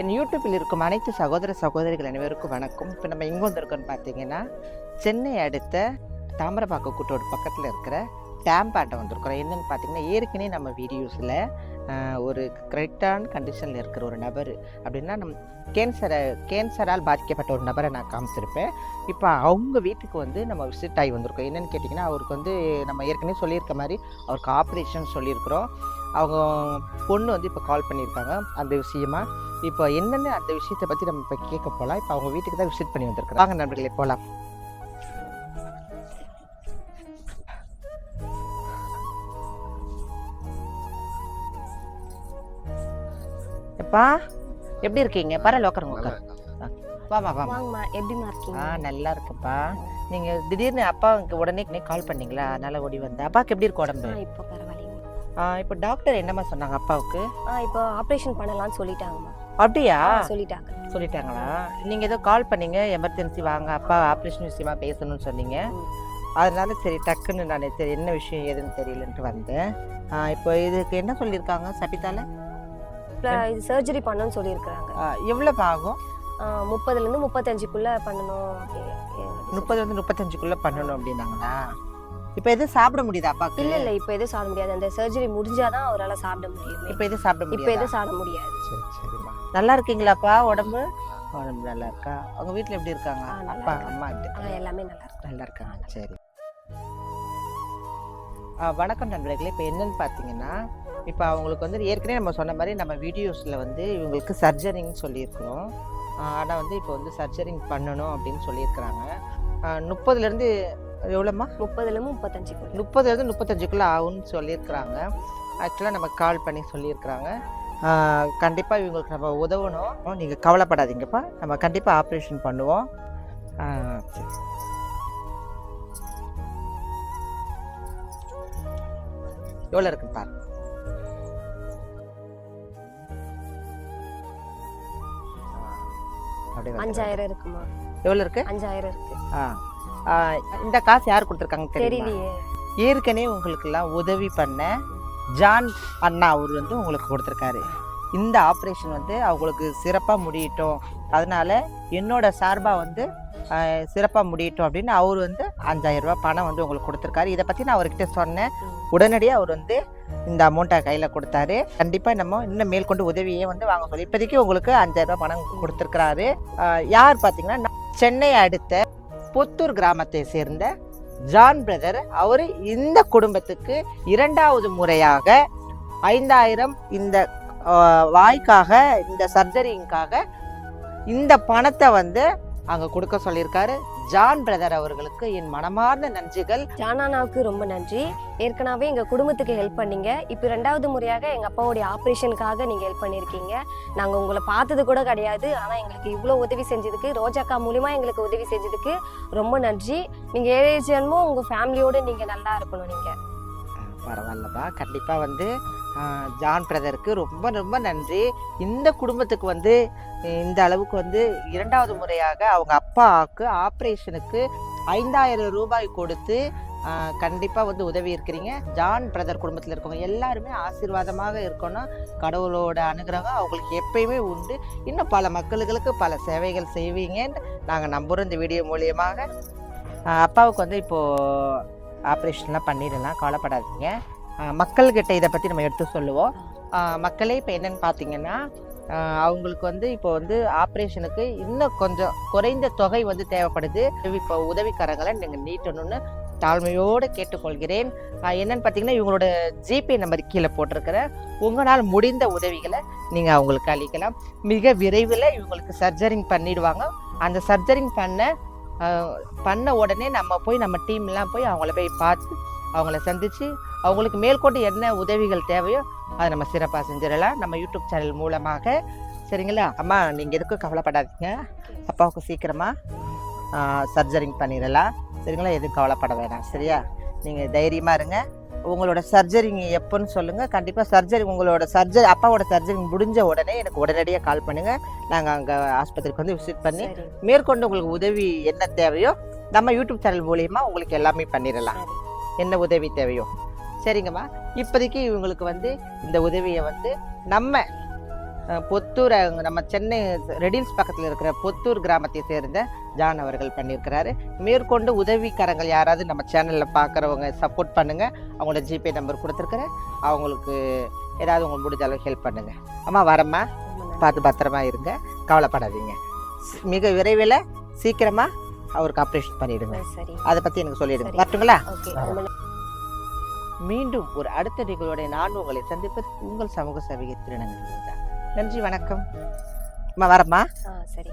என் யூடியூப்பில் இருக்கும் அனைத்து சகோதர சகோதரிகள் அனைவருக்கும் வணக்கம். இப்போ நம்ம எங்கே வந்திருக்கோம்னு பார்த்தீங்கன்னா சென்னை அடுத்த தாமிரபாக்கம் கூட்டோடு பக்கத்தில் இருக்கிற டேம்பாட்டை வந்திருக்கிறோம். என்னென்னு பார்த்தீங்கன்னா ஏற்கனவே நம்ம வீடியோஸில் ஒரு கரெக்டான கண்டிஷனில் இருக்கிற ஒரு நபர் அப்படின்னா நம் கேன்சரை கேன்சரால் பாதிக்கப்பட்ட ஒரு நபரை நான் காமிச்சிருப்பேன். இப்போ அவங்க வீட்டுக்கு வந்து நம்ம விசிட் ஆகி வந்திருக்கோம். என்னென்னு கேட்டிங்கன்னா அவருக்கு வந்து நம்ம ஏற்கனவே சொல்லியிருக்க மாதிரி அவருக்கு ஆப்ரேஷன் சொல்லியிருக்கிறோம். அவங்க பொண்ணு வந்து இப்போ கால் பண்ணியிருக்காங்க. அந்த விஷயமா. இப்போ என்னென்ன அந்த விஷயத்தை பற்றி நம்ம இப்போ கேட்க போகலாம் இப்போ அவங்க வீட்டுக்கு தான் விசிட் பண்ணி வந்திருக்கோம் வாங்க நண்பர்களே போகலாம் எப்பா எப்படி இருக்கீங்க? பரவாயில்ல உட்காருங்க உட்காரு வாமா வாமா வாங்கம்மா எப்படிம்மா ஆ இருக்கீங்க நல்லா இருக்குப்பா நீங்க திடீர்னு அப்பாவுக்கு உடனே கால் பண்ணீங்களா? அதனால ஓடி வந்தேன். அப்பாவுக்கு எப்படி இருக்கு உடம்பு? ஆ இப்போ ஆ, இப்போ டாக்டர் என்னம்மா சொன்னாங்க அப்பாவுக்கு? ஆ இப்போ ஆப்ரேஷன் பண்ணலாம்னு சொல்லிட்டாங்கம்மா. அப்படியா? சொல்லிட்டாங்க. சொல்லிட்டாங்களா? நீங்க ஏதோ கால் பண்ணீங்க எமர்ஜென்சி வாங்க அப்பா ஆப்ரேஷன் விஷயமா பேசணும்னு சொன்னீங்க. அதனால சரி டக்குன்னு நான் சரி என்ன விஷயம் ஏதுன்னு தெரியலன்ட்டு வந்தேன். ஆ, இப்போ இதுக்கு என்ன சொல்லியிருக்காங்க சபிதால? இது சர்ஜரி பண்ணணும்னு சொல்லியிருக்கிறாங்க. எவ்வளோ ஆகும்? முப்பதுலேருந்து முப்பத்தஞ்சுக்குள்ள பண்ணணும் முப்பதுலேருந்து முப்பத்தஞ்சுக்குள்ள பண்ணணும் அப்படின்னாங்களா? இப்போ எதுவும் சாப்பிட முடியுதா அப்பாவுக்கு இல்ல இல்ல இப்போ எதுவும் சாப்பிட முடியாது. அந்த சர்ஜரி முடிஞ்சாதான் அவரால் சாப்பிட முடியும். இப்போ எதுவும் சாப்பிட இப்போ முடியாது? எதுவும் சாப்பிட முடியாது. சரி சரிம்மா. நல்லா இருக்கீங்களாப்பா உடம்பு? உடம்பு நல்லா இருக்கா? உங்க வீட்ல எப்படி இருக்காங்க? அப்பா. அம்மா எல்லாமே நல்லா இருக்கு நல்லா இருக்காங்க. சரி. வணக்கம் நண்பர்களே. இப்போ என்னன்னு பார்த்தீங்கன்னா இப்போ அவங்களுக்கு வந்து ஏற்கனவே நம்ம சொன்ன மாதிரி நம்ம வீடியோஸில் வந்து இவங்களுக்கு சர்ஜரின்னு சொல்லியிருக்கிறோம். ஆனால் வந்து இப்போ வந்து சர்ஜரிங் பண்ணணும் அப்படின்னு சொல்லியிருக்கிறாங்க. முப்பதுலேருந்து எவ்வளோம்மா? முப்பதுலேருந்து முப்பத்தஞ்சுக்குள்ள. முப்பதுலேருந்து முப்பத்தஞ்சுக்குள்ளே ஆகும்னு சொல்லியிருக்கிறாங்க. ஆக்சுவலாக நம்ம கால் பண்ணி சொல்லியிருக்கிறாங்க. கண்டிப்பாக இவங்களுக்கு நம்ம உதவணும். நீங்கள் கவலைப்படாதீங்கப்பா. நம்ம கண்டிப்பாக ஆப்ரேஷன் பண்ணுவோம். எவ்வளோ இருக்குன்னு பாருங்க. அஞ்சாயிரம் இருக்குமா? எவ்வளோ இருக்கு? அஞ்சாயிரம் இருக்கு. ஆ, இந்த காசு யார் கொடுத்துருக்காங்க தெரியலையே. ஏற்கனவே உங்களுக்கெல்லாம் உதவி பண்ண ஜான் அண்ணா அவர் வந்து உங்களுக்கு கொடுத்துருக்காரு. இந்த ஆப்ரேஷன் வந்து அவங்களுக்கு சிறப்பாக முடியட்டும். அதனால என்னோட சார்பாக வந்து சிறப்பாக முடியட்டும் அப்படின்னு அவர் வந்து அஞ்சாயிரம் ரூபாய் பணம் வந்து உங்களுக்கு கொடுத்துருக்காரு. இதை பற்றி நான் அவர்கிட்ட சொன்னேன். உடனடியாக அவர் வந்து இந்த அமௌண்ட்டை கையில் கொடுத்தாரு. கண்டிப்பாக நம்ம இன்னும் மேற்கொண்டு உதவியே வந்து வாங்க சொல்லி இப்போதைக்கு உங்களுக்கு அஞ்சாயிரம் ரூபாய் பணம் கொடுத்துருக்காரு யார் பார்த்தீங்கன்னா சென்னை அடுத்த புத்தூர் கிராமத்தை சேர்ந்த ஜான் பிரதர் அவர் இந்த குடும்பத்துக்கு இரண்டாவது முறையாக ஐந்தாயிரம் இந்த வாய்க்காக இந்த சர்ஜரிங்காக இந்த பணத்தை வந்து அங்கே கொடுக்க சொல்லியிருக்காரு. ஜான் பிரதர் அவர்களுக்கு என் மனமார்ந்த நன்றிகள். ஜானானாவுக்கு ரொம்ப நன்றி. ஏற்கனவே எங்க குடும்பத்துக்கு ஹெல்ப் பண்ணீங்க. இப்போ ரெண்டாவது முறையாக எங்க அப்பாவுடைய ஆப்ரேஷனுக்காக நீங்க ஹெல்ப் பண்ணியிருக்கீங்க நாங்க உங்களை பார்த்தது கூட கிடையாது. ஆனா எங்களுக்கு இவ்வளோ உதவி செஞ்சதுக்கு ரோஜாக்கா மூலியமா எங்களுக்கு உதவி செஞ்சதுக்கு ரொம்ப நன்றி. நீங்க ஏழை ஜென்மம் உங்க ஃபேமிலியோட நீங்க நல்லா இருக்கணும் நீங்க. பரவாயில்லப்பா. கண்டிப்பாக வந்து ஜான் பிரதருக்கு ரொம்ப ரொம்ப நன்றி. இந்த குடும்பத்துக்கு வந்து இந்த அளவுக்கு வந்து இரண்டாவது முறையாக அவங்க அப்பாவுக்கு ஆப்ரேஷனுக்கு ஐந்தாயிரம் ரூபாய் கொடுத்து கண்டிப்பாக வந்து உதவி இருக்கிறீங்க. ஜான் பிரதர் குடும்பத்தில் இருக்கவங்க எல்லாருமே ஆசீர்வாதமாக இருக்கணும். கடவுளோட அனுகிரகம் அவங்களுக்கு எப்பயுமே உண்டு. இன்னும் பல மக்களுக்கு பல சேவைகள் செய்வீங்கன்னு நாங்கள் நம்புகிறோம் இந்த வீடியோ மூலியமாக. அப்பாவுக்கு வந்து இப்போது ஆப்ரேஷன்லாம் பண்ணிடலாம் கவலைப்படாதீங்க. மக்கள்கிட்ட இதை பற்றி நம்ம எடுத்து சொல்லுவோம். மக்களே இப்போ என்னன்னு பார்த்தீங்கன்னா அவங்களுக்கு வந்து இப்போ வந்து ஆப்ரேஷனுக்கு இன்னும் கொஞ்சம் குறைந்த தொகை வந்து தேவைப்படுது. இப்போ உதவிக்காரங்களை நீங்கள் நீட்டணும்னு தாழ்மையோடு கேட்டுக்கொள்கிறேன். என்னென்னு என்னன்னு பார்த்தீங்கன்னா இவங்களோட ஜிபே நம்பர் கீழே போட்டிருக்கிறேன் உங்களால் முடிந்த உதவிகளை நீங்கள் அவங்களுக்கு அளிக்கலாம். மிக விரைவில் இவங்களுக்கு சர்ஜரிங் பண்ணிடுவாங்க. அந்த சர்ஜரிங் பண்ண பண்ண உடனே நம்ம போய் நம்ம டீம்லாம் போய் அவங்கள போய் பார்த்து அவங்கள சந்தித்து அவங்களுக்கு மேற்கொண்டு என்ன உதவிகள் தேவையோ அதை நம்ம சிறப்பாக செஞ்சிடலாம். நம்ம யூடியூப் சேனல் மூலமாக. சரிங்களா? அம்மா நீங்கள் எதுக்கும் கவலைப்படாதீங்க. அப்பாவுக்கு சீக்கிரமாக சர்ஜரிங் பண்ணிடலாம். சரிங்களா? எதுவும் கவலைப்பட வேணாம். சரியா? நீங்கள் தைரியமாக இருங்க. உங்களோட சர்ஜரிங் எப்போன்னு சொல்லுங்கள் கண்டிப்பாக சர்ஜரி உங்களோட சர்ஜரி அப்பாவோட சர்ஜரி முடிஞ்ச உடனே எனக்கு உடனடியாக கால் பண்ணுங்கள் நாங்கள் அங்கே ஆஸ்பத்திரிக்கு வந்து விசிட் பண்ணி மேற்கொண்டு உங்களுக்கு உதவி என்ன தேவையோ நம்ம யூடியூப் சேனல் மூலியமா உங்களுக்கு எல்லாமே பண்ணிடலாம். என்ன உதவி தேவையோ. சரிங்கம்மா? இப்போதைக்கு இவங்களுக்கு வந்து இந்த உதவியை வந்து நம்ம பொத்தூர் நம்ம சென்னை ரெடில்ஸ் பக்கத்தில் இருக்கிற பொத்தூர் கிராமத்தை சேர்ந்த ஜான் அவர்கள் பண்ணியிருக்கிறாரு. மேற்கொண்டு உதவிக்கரங்கள் யாராவது நம்ம சேனலில் பார்க்குறவங்க சப்போர்ட் பண்ணுங்கள் அவங்களோட ஜிபே நம்பர் கொடுத்துருக்குறேன். அவங்களுக்கு ஏதாவது உங்களுக்கு முடிஞ்ச அளவு ஹெல்ப் பண்ணுங்கள் அம்மா வரம்மா. பார்த்து பத்திரமா இருங்க. கவலைப்படாதீங்க. மிக விரைவில் சீக்கிரமாக அவருக்கு ஆப்ரேஷன் பண்ணிடுங்க. அதை பற்றி எனக்கு சொல்லிடுங்க. வரட்டுங்களா. மீண்டும் ஒரு அடுத்த நிகழ்வோட நான் உங்களை சந்திப்பது உங்கள் சமூக சேவையை திருநங்கை நன்றி வணக்கம். ஆ சரி.